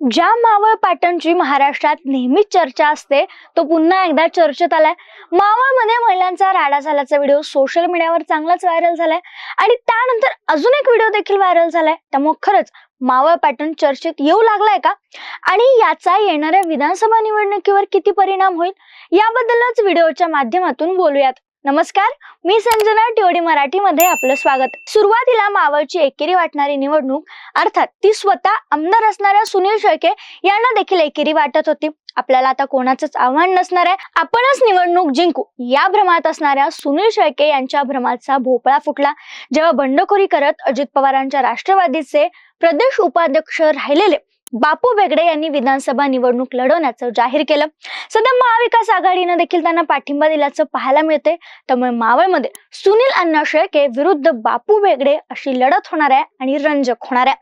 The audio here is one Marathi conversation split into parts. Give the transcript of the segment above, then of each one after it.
ज्या मावळ पॅटर्नची महाराष्ट्रात नेहमीच चर्चा असते तो पुन्हा एकदा चर्चेत आलाय. मावळमध्ये महिलांचा राडा झाल्याचा व्हिडिओ सोशल मीडियावर चांगलाच व्हायरल झालाय आणि त्यानंतर अजून एक व्हिडिओ देखील व्हायरल झालाय. त्यामुळे खरंच मावळ पॅटर्न चर्चेत येऊ लागलाय का? आणि याचा येणाऱ्या विधानसभा निवडणुकीवर किती परिणाम होईल? याबद्दलच व्हिडिओच्या माध्यमातून बोलूयात. नमस्कार मी संजना टिवडी मराठीमध्ये आपलं स्वागत. सुरुवातीला मावळची एकेरी वाटणारी निवडणूक अर्थात ती स्वतः आमदार असणाऱ्या सुनील शेळके यांना देखील एकेरी वाटत होती. आपल्याला आता कोणाचंच आव्हान नसणार आहे. आपणच निवडणूक जिंकू. या भ्रमात असणाऱ्या सुनील शेळके यांच्या भ्रमाचा भोपळा फुटला. जेव्हा बंडखोरी करत अजित पवारांच्या राष्ट्रवादीचे प्रदेश उपाध्यक्ष राहिलेले बापू बेगडे यांनी विधानसभा निवडणूक लढवण्याचं जाहीर केलं. सध्या महाविकास आघाडीनं देखील त्यांना पाठिंबा दिल्याचं पाहायला मिळते त्यामुळे मावळमध्ये सुनील अण्णा शेळके विरुद्ध बापू बेगडे अशी लढत होणार आहे आणि रंजक होणार आहे.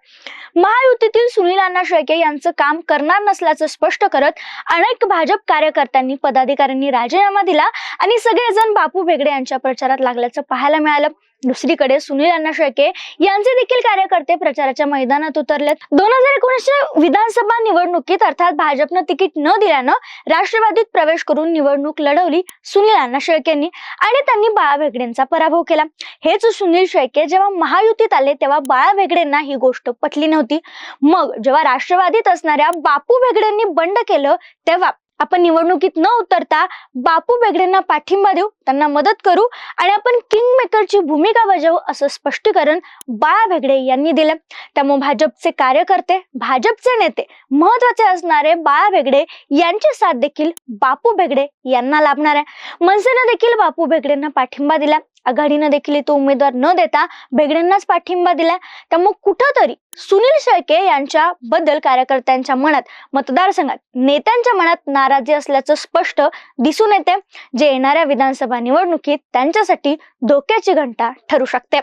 महायुतीतील सुनील अण्णा शेळके यांचं काम करणार नसल्याचं स्पष्ट करत अनेक भाजप कार्यकर्त्यांनी पदाधिकाऱ्यांनी राजीनामा दिला आणि सगळेजण बापू बेगडे यांच्या प्रचारात लागल्याचं पाहायला मिळालं. दुसरीकडे सुनील अण्णा शेळके यांचे देखील कार्यकर्ते प्रचाराच्या मैदानात उतरलेत. दोन हजार एकोणीसच्या विधानसभा निवडणुकीत अर्थात भाजपनं तिकीट न दिल्यानं राष्ट्रवादीत प्रवेश करून निवडणूक लढवली सुनील अण्णा शेळकेंनी आणि त्यांनी बाळा भेगडेंचा पराभव केला. हेच सुनील शेळके जेव्हा महायुतीत आले तेव्हा बाळा भेगडेंना ही गोष्ट पटली नव्हती. मग जेव्हा राष्ट्रवादीत असणाऱ्या बापू भेगडेंनी बंड केलं तेव्हा आपण निवडणुकीत न उतरता बापू बेगडेंना पाठिंबा देऊ त्यांना मदत करू आणि आपण किंग मेकरची भूमिका बजावू असं स्पष्टीकरण बाळा बेगडे यांनी दिलं. त्यामुळे भाजपचे कार्यकर्ते भाजपचे नेते महत्त्वाचे असणारे बाळा बेगडे यांची साथ देखील बापू बेगडे यांना लाभणार आहे. मनसेनं देखील बापू बेगडेंना पाठिंबा दिला. आघाडीनं देखील तो उमेदवार न देता बेगडेंनाच पाठिंबा दिला. त्यामुळे कुठंतरी सुनील शेळके यांच्या बद्दल कार्यकर्त्यांच्या मनात मतदारसंघात नेत्यांच्या मनात नाराजी असल्याचं स्पष्ट दिसून येते. जे येणाऱ्या विधानसभा निवडणुकीत त्यांच्यासाठी धोक्याची घंटा ठरू शकते.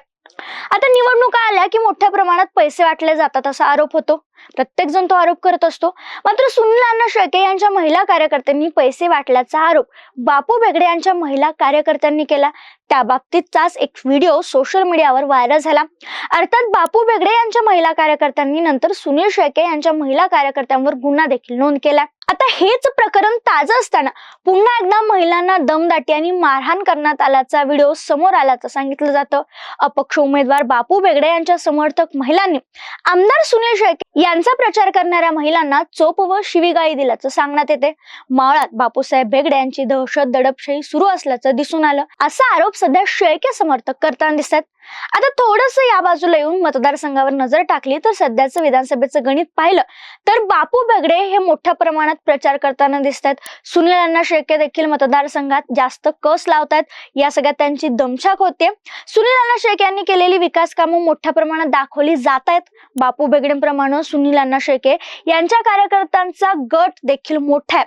आता निवडणुका आल्या की मोठ्या प्रमाणात पैसे वाटले जातात असा आरोप होतो. प्रत्येक जण तो आरोप करत असतो. मात्र सुनील अण्णा शेळके यांच्या महिला कार्यकर्त्यांनी पैसे वाटल्याचा आरोप बापू बेगडे यांच्या महिला कार्यकर्त्यांनी केला. त्या बाबतीतचाच एक व्हिडिओ सोशल मीडियावर व्हायरल झाला. अर्थात बापू बेगडे यांच्या महिला कार्यकर्त्यांनी नंतर सुनील शेळके यांच्या महिला कार्यकर्त्यांवर गुन्हा देखील नोंद केला. आता हेच प्रकरण ताजं असताना पुन्हा एकदा महिलांना दमदाटी आणि मारहाण करण्यात आल्याचा व्हिडिओ समोर आल्याचं सांगितलं जातं. अपक्ष उमेदवार बापू बेगडे यांच्या समर्थक महिलांनी आमदार सुनील शेळके यांचा प्रचार करणाऱ्या महिलांना चोप व शिवीगाळी दिल्याचं सांगण्यात येते. मावळात बापूसाहेब बेगडे यांची दहशत दडपशाही सुरू असल्याचं दिसून आलं. असा आरोप सध्या शेळके समर्थक करताना दिसतात आता थोडस या बाजूला येऊन मतदारसंघावर नजर टाकली तर सध्याचं विधानसभेचं गणित पाहिलं तर बापू बेगडे हे मोठ्या प्रमाणात प्रचार करताना दिसतात सुनील अण्णा शेळके देखील मतदारसंघात जास्त कस लावतात या सगळ्यात त्यांची दमछाक होते सुनील अण्णा शेळके यांनी केलेली विकास कामं मोठ्या प्रमाणात दाखवली जात आहेत बापू बेगडेंप्रमाणे सुनील अण्णा शेळके यांच्या कार्यकर्त्यांचा गट देखील मोठा आहे.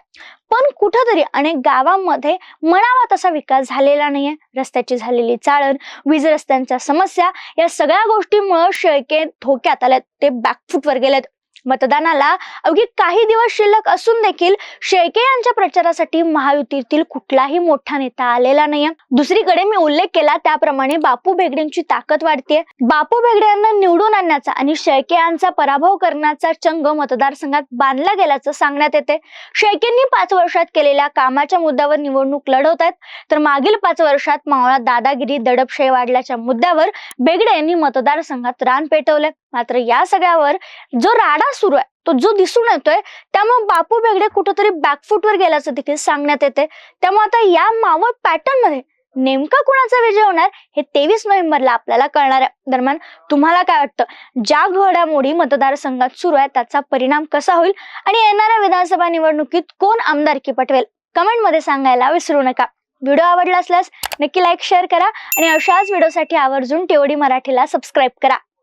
पण कुठंतरी अनेक गावांमध्ये म्हणावा तसा विकास झालेला नाहीये. रस्त्याची झालेली चाळण वीज रस्त्यांच्या समस्या या सगळ्या गोष्टीमुळं शेळके धोक्यात आल्यात. ते बॅकफुटवर गेलेत. मतदानाला अवघी काही दिवस शिल्लक असून देखील शेळके यांच्या प्रचारासाठी महायुतीतील कुठलाही मोठा नेता आलेला नाहीये. दुसरीकडे मी उल्लेख केला त्याप्रमाणे बापू बेगडेंची ताकद वाढते बापू भेगडे यांना निवडून आणण्याचा आणि शेळके यांचा पराभव करण्याचा चंग मतदारसंघात बांधला गेल्याचं सांगण्यात येते. शेळकेंनी पाच वर्षात केलेल्या कामाच्या मुद्द्यावर निवडणूक लढवत आहेत. तर मागील पाच वर्षात मावळा दादागिरी दडपशाही वाढल्याच्या मुद्द्यावर बेगडे यांनी मतदारसंघात रान पेटवले मात्र या सगळ्यावर जो राडा सुरू आहे तो जो दिसून येतोय त्यामुळे बापू बेगडे कुठेतरी बॅकफुटवर गेल्याचं देखील सांगण्यात येते. त्यामुळे आता या मावळ पॅटर्नमध्ये नेमका कुणाचा विजय होणार हे तेवीस नोव्हेंबरला आपल्याला कळणार आहे. दरम्यान तुम्हाला काय वाटतं? ज्या घडामोडी मतदारसंघात सुरू आहे त्याचा परिणाम कसा होईल? आणि येणाऱ्या विधानसभा निवडणुकीत कोण आमदारकी पटवेल? कमेंटमध्ये सांगायला विसरू नका. व्हिडिओ आवडला असल्यास नक्की लाईक शेअर करा आणि अशाच व्हिडिओसाठी आवर्जून टेवडी मराठीला सबस्क्राईब करा.